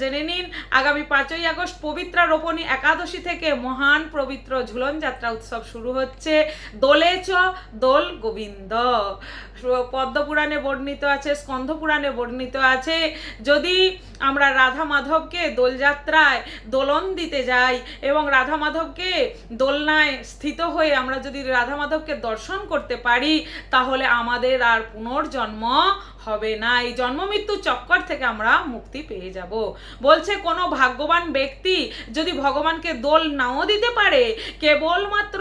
জেনে নিন, আগামী পাঁচই আগস্ট পবিত্রা রোপণী একাদশী থেকে মহান পবিত্র ঝুলন যাত্রা উৎসব শুরু হচ্ছে। দোলে চ, দোল গোবিন্দ। পদ্মপুরাণে বর্ণিত আছে স্কন্ধ পুরাণে বর্ণিত আছে, যদি আমরা রাধা মাধবকে দোলযাত্রায় দোলন দিতে যাই এবং রাধা মাধবকে দোলনায় স্থিত হয়ে আমরা যদি রাধা মাধবকে দর্শন করতে পারি, তাহলে আমাদের আর পুনর্জন্ম হবে না। এই জন্ম মৃত্যু চক্কর থেকে আমরা মুক্তি পেয়ে যাব। বলছে, কোনো ভাগ্যবান ব্যক্তি যদি ভগবানকে দোল নাও দিতে পারে, কেবলমাত্র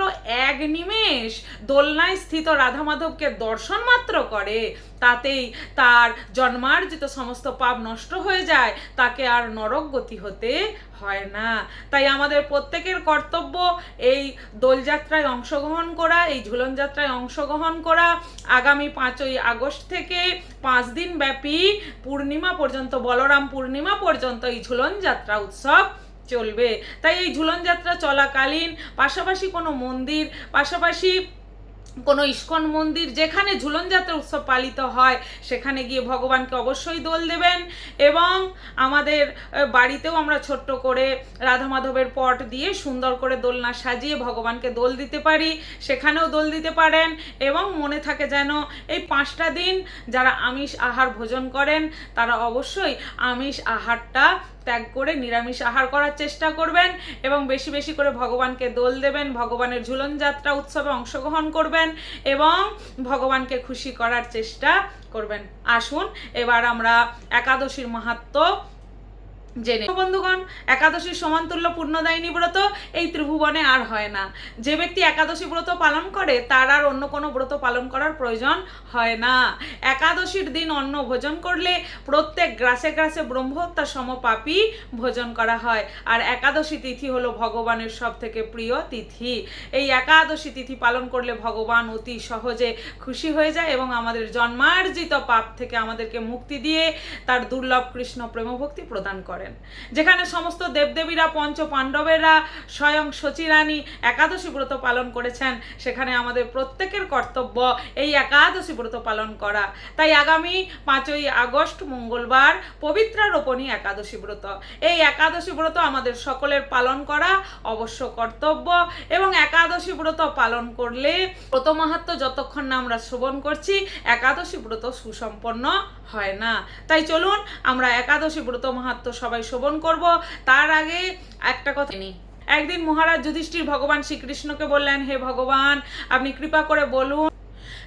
এক নিমেষ দোলনায় স্থিত রাধা মাধবকে দর্শন মাত্র করে, তাতেই তার জন্মার্জিত সমস্ত পাপ নষ্ট হয়ে যায়, তাকে আর নরক গতি হতে হয় না। তাই আমাদের প্রত্যেকের কর্তব্য এই দোলযাত্রায় অংশগ্রহণ করা, এই ঝুলন যাত্রায় অংশগ্রহণ করা। আগামী পাঁচই আগস্ট থেকে পাঁচ দিন ব্যাপী পূর্ণিমা পর্যন্ত, বলরাম পূর্ণিমা পর্যন্ত এই ঝুলন যাত্রা উৎসব চলবে। তাই এই ঝুলন যাত্রা চলাকালীন পাশাপাশি কোনো মন্দির, পাশাপাশি কোনো ইস্কন মন্দির যেখানে ঝুলন যাত্রা উৎসব পালিত হয়, সেখানে গিয়ে ভগবানকে অবশ্যই দোল দেবেন এবং আমাদের বাড়িতেও আমরা ছোট্ট করে রাধা মাধবের পট দিয়ে সুন্দর করে দোলনা সাজিয়ে ভগবানকে দোল দিতে পারি, সেখানেও দোল দিতে পারেন এবং মনে থাকে যেন এই পাঁচটা দিন যারা আমিষ আহার ভোজন করেন, তারা অবশ্যই আমিষ আহারটা ত্যাগ করে নিরামিষ আহার করার চেষ্টা করবেন এবং বেশি বেশি করে ভগবানকে দোল দেবেন, ভগবানের ঝুলন যাত্রা উৎসবে অংশগ্রহণ করবেন এবং ভগবানকে খুশি করার চেষ্টা করবেন। আসুন, এবার আমরা একাদশীর মাহাত্ম্য জেনে। বন্ধুগণ একাদশীর সমানতুল্য পূর্ণদায়িনী ব্রত এই ত্রিভুবনে আর হয় না। যে ব্যক্তি একাদশী ব্রত পালন করে, তার আর অন্য কোনো ব্রত পালন করার প্রয়োজন হয় না। একাদশীর দিন অন্ন ভোজন করলে প্রত্যেক গ্রাসে গ্রাসে ব্রহ্মহত্যা সমপাপী ভোজন করা হয়। আর একাদশী তিথি হলো ভগবানের সব থেকে প্রিয় তিথি। এই একাদশী তিথি পালন করলে ভগবান অতি সহজে খুশি হয়ে যায় এবং আমাদের জন্মার্জিত পাপ থেকে আমাদেরকে মুক্তি দিয়ে তার দুর্লভ কৃষ্ণ প্রেমভক্তি প্রদান করেন। যেখানে সমস্ত দেবদেবীরা পঞ্চ পাণ্ডবেরা স্বয়ং সচিরানী একাদশী ব্রত পালন করেছেন, সেখানে আমাদের প্রত্যেকের কর্তব্য এই একাদশী ব্রত পালন করা। তাই আগামী পাঁচই আগস্ট মঙ্গলবার পবিত্রা রোপণী একাদশী ব্রত। এই একাদশী ব্রত আমাদের সকলের পালন করা অবশ্য কর্তব্য এবং একাদশী ব্রত পালন করলে ব্রত মাহাত্ম যতক্ষণ না আমরা শ্রবণ করছি, একাদশী ব্রত সুসম্পন্ন হয় না। তাই চলুন, আমরা একাদশী ব্রত মাহাত্ম সবাই শোভন করব। তার আগে একটা কথা নেই একদিন মহারাজ যুধিষ্ঠির ভগবান শ্রীকৃষ্ণকে বললেন, হে ভগবান, আপনি কৃপা করে বলুন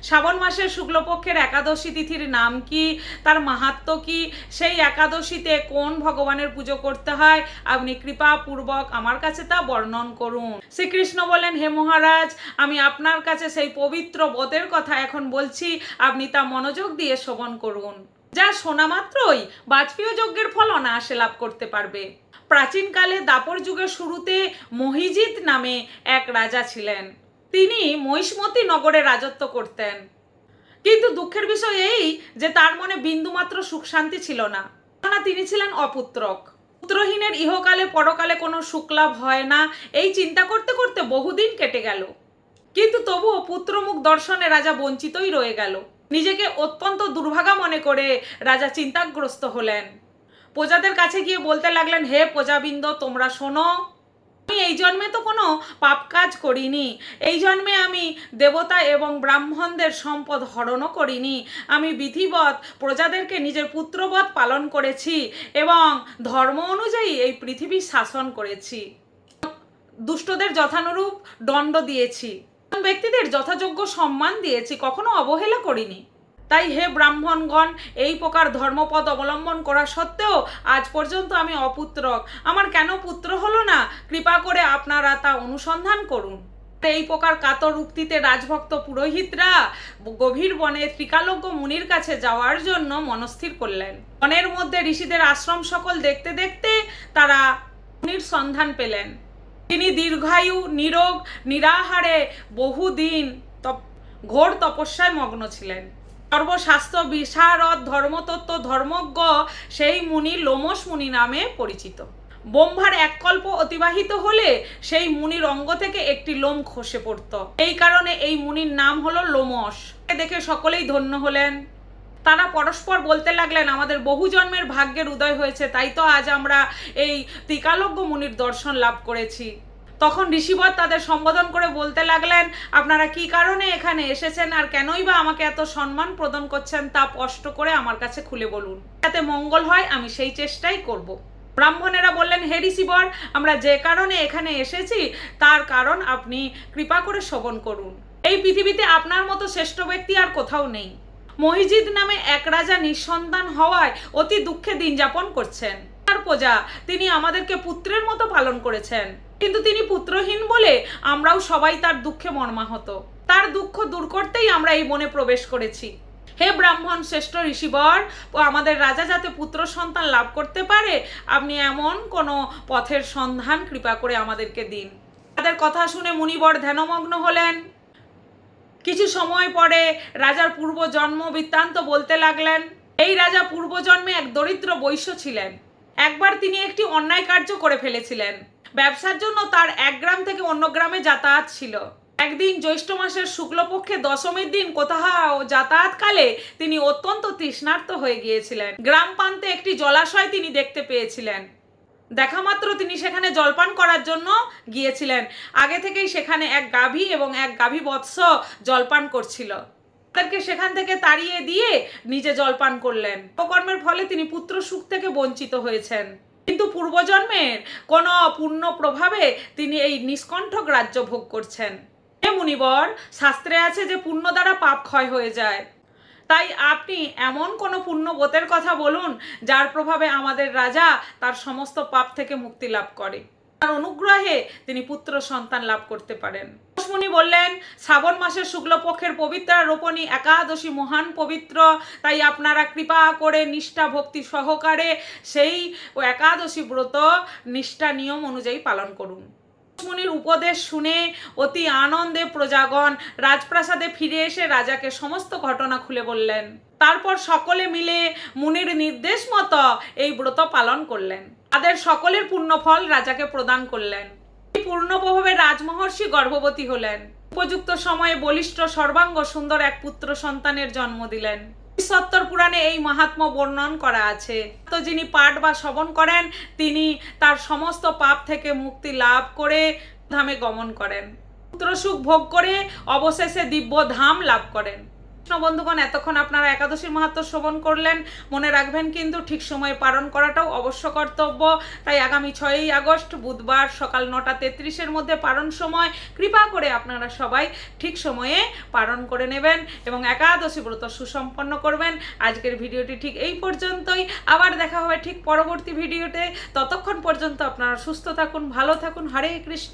শ্রাবণ মাসের শুক্লপক্ষের একাদশী তিথির নাম কি? তার মাহাত্ম কি? সেই একাদশীতে কোন ভগবানের পুজো করতে হয়? আপনি কৃপাপূর্বক আমার কাছে তা বর্ণন করুন। শ্রীকৃষ্ণ বলেন, হে মহারাজ, আমি আপনার কাছে সেই পবিত্র বদের কথা এখন বলছি। আপনি তা মনোযোগ দিয়ে শ্রবণ করুন। যা শোনা মাত্রই বাজপেয় যজ্ঞের ফল অনায়াসে লাভ করতে পারবে। প্রাচীনকালে দাপর যুগের শুরুতে মহিজিৎ নামে এক রাজা ছিলেন। তিনি মহিষ্মতি নগরে রাজত্ব করতেন। কিন্তু দুঃখের বিষয় এই যে তার মনে বিন্দুমাত্র সুখ শান্তি ছিল না। কেননা তিনি ছিলেন অপুত্রক। পুত্রহীনের ইহকালে পরকালে কোনো সুখলাভ হয় না, এই চিন্তা করতে করতে বহুদিন কেটে গেল। কিন্তু তবুও পুত্রমুখ দর্শনে রাজা বঞ্চিতই রয়ে গেল। নিজেকে অত্যন্ত দুর্ভাগা মনে করে রাজা চিন্তাগ্রস্ত হলেন। প্রজাদের কাছে গিয়ে বলতে লাগলেন, হে প্রজাবৃন্দ, তোমরা শোনো। আমি এই জন্মে তো কোনো পাপ কাজ করিনি। এই জন্মে আমি দেবতা এবং ব্রাহ্মণদের সম্পদ হরণও করিনি। আমি বিধিবৎ প্রজাদেরকে নিজের পুত্রবৎ পালন করেছি এবং ধর্ম অনুযায়ী এই পৃথিবী শাসন করেছি। দুষ্টদের যথানুরূপ দণ্ড দিয়েছি। ব্যক্তিদের যথাযোগ্য সম্মান দিয়েছি, কখনো অবহেলা করিনি। তাই হে ব্রাহ্মণগণ, এই প্রকার ধর্মপদ অবলম্বন করা সত্ত্বেও আজ পর্যন্ত আমি অপুত্রক। আমার কেন পুত্র হলো না? কৃপা করে আপনারা তা অনুসন্ধান করুন। এই প্রকার কাতর উক্তিতে রাজভক্ত পুরোহিতরা গভীর বনে ত্রিকালজ্ঞ মুনির কাছে যাওয়ার জন্য মনস্থির করলেন। বনের মধ্যে ঋষিদের আশ্রম সকল দেখতে দেখতে তারা মুনির সন্ধান পেলেন। তিনি দীর্ঘায়ু, নিরোগ, নিরাহারে বহুদিন তপ ঘোর তপস্যায় মগ্ন ছিলেন। সর্বশাস্ত্র বিশারদ ধর্মতত্ত্ব ধর্মজ্ঞ সেই মুনি লোমস মুনি নামে পরিচিত। ব্রহ্মার এক কল্প অতিবাহিত হলে সেই মুনির অঙ্গ থেকে একটি লোম খসে পড়ত। এই কারণে এই মুনির নাম হলো লোমস দেখে সকলেই ধন্য হলেন। তারা পরস্পর বলতে লাগলেন, আমাদের বহু জন্মের ভাগ্যের উদয় হয়েছে, তাই তো আজ আমরা এই ত্রিকালজ্ঞ মুনির দর্শন লাভ করেছি। তখন ঋষিবর তাদের সম্বোধন করে বলতে লাগলেন, আপনারা কি কারণে এখানে এসেছেন আর কেনই বা আমাকে এত সম্মান প্রদান করছেন তা স্পষ্ট করে আমার কাছে খুলে বলুন। যাতে মঙ্গল হয়, আমি সেই চেষ্টাই করব। ব্রাহ্মণেরা বললেন, হে ঋষিবর, আমরা যে কারণে এখানে এসেছি, তার কারণ আপনি কৃপা করে শ্রবণ করুন। এই পৃথিবীতে আপনার মতো শ্রেষ্ঠ ব্যক্তি আর কোথাও নেই। মহিজিদ নামে এক রাজা নিঃসন্তান হওয়ায় অতি দুঃখে দিন যাপন করছেন। প্রজা, তিনি আমাদেরকে পুত্রের মতো পালন করেছেন। কিন্তু তিনি পুত্রহীন বলে আমরাও সবাই তার দুঃখে মর্মাহত। তার দুঃখ দূর করতেই আমরা এই বনে প্রবেশ করেছি। হে ব্রাহ্মণ শ্রেষ্ঠ ঋষিবর, আমাদের রাজা যাতে পুত্র সন্তান লাভ করতে পারে, আপনি এমন কোনো পথের সন্ধান কৃপা করে আমাদেরকে দিন। তাদের কথা শুনে মুনিবর ধ্যানমগ্ন হলেন। কিছু সময় পরে রাজার পূর্ব জন্ম বৃত্তান্ত বলতে লাগলেন, এই রাজা পূর্বজন্মে এক দরিদ্র বৈশ্য ছিলেন। একবার তিনি একটি অন্যায় কার্য করে ফেলেছিলেন। ব্যবসার জন্য তার এক গ্রাম থেকে অন্য গ্রামে যাতায়াত ছিল। একদিন জ্যৈষ্ঠ মাসের শুক্লপক্ষে দশমীর দিন কোথাও যাতায়াতকালে তিনি অত্যন্ত তৃষ্ণার্ত হয়ে গিয়েছিলেন। গ্রাম প্রান্তে একটি জলাশয় তিনি দেখতে পেয়েছিলেন। দেখা মাত্র তিনি সেখানে জলপান করার জন্য গিয়েছিলেন। আগে থেকেই সেখানে এক গাভী এবং এক গাভী বৎস জলপান করছিল। তাদেরকে সেখান থেকে তাড়িয়ে দিয়ে নিজে জলপান করলেন। অপকর্মের ফলে তিনি পুত্র সুখ থেকে বঞ্চিত হয়েছেন। কিন্তু পূর্বজন্মের কোনো পূর্ণ প্রভাবে তিনি এই নিষ্কণ্ঠক রাজ্য ভোগ করছেন। হে মুনিবর, শাস্ত্রে আছে যে পুণ্য দ্বারা পাপ ক্ষয় হয়ে যায়। তাই আপনি এমন কোনো পুণ্যব্রতের কথা বলুন, যার প্রভাবে আমাদের রাজা তার সমস্ত পাপ থেকে মুক্তি লাভ করে। তার অনুগ্রহে তিনি পুত্র সন্তান লাভ করতে পারেন। মুনি বললেন, শ্রাবণ মাসের শুক্লপক্ষের পবিত্র রোপণী একাদশী মহান পবিত্র। তাই আপনারা কৃপা করে নিষ্ঠা, ভক্তি সহকারে সেই একাদশী ব্রত নিষ্ঠা নিয়ম অনুযায়ী পালন করুন। মুনির উপদেশ শুনে অতি আনন্দে প্রজাগণ রাজপ্রাসাদে ফিরে এসে রাজাকে সমস্ত ঘটনা খুলে বললেন। তারপর সকলে মিলে মুনির নির্দেশ মতো এই ব্রত পালন করলেন। তাদের সকলের পুণ্যফল রাজাকে প্রদান করলেন। পূর্ণ প্রভাবে রাজমহর্ষি গর্ভবতী হলেন। উপযুক্ত সময়ে বলিষ্ঠ সর্বাঙ্গ সুন্দর এক পুত্র সন্তানের জন্ম দিলেন। সত্তর পুরাণে এই মাহাত্ম বর্ণন করা আছে। তো যিনি পাঠ বা শ্রবণ করেন, তিনি তার সমস্ত পাপ থেকে মুক্তি লাভ করে ধামে গমন করেন। পুত্র সুখ ভোগ করে অবশেষে দিব্য ধাম লাভ করেন। কৃষ্ণ বন্ধুগণ এতক্ষণ আপনারা একাদশীর মাহাত্ম শ্রবণ করলেন। মনে রাখবেন কিন্তু ঠিক সময়ে পালন করাটাও অবশ্য কর্তব্য। তাই আগামী ছয়ই আগস্ট, বুধবার সকাল নটা তেত্রিশের মধ্যে পালন সময়। কৃপা করে আপনারা সবাই ঠিক সময়ে পালন করে নেবেন এবং একাদশী ব্রত সুসম্পন্ন করবেন। আজকের ভিডিওটি ঠিক এই পর্যন্তই। আবার দেখা হবে ঠিক পরবর্তী ভিডিওতে। ততক্ষণ পর্যন্ত আপনারা সুস্থ থাকুন, ভালো থাকুন। হরে কৃষ্ণ।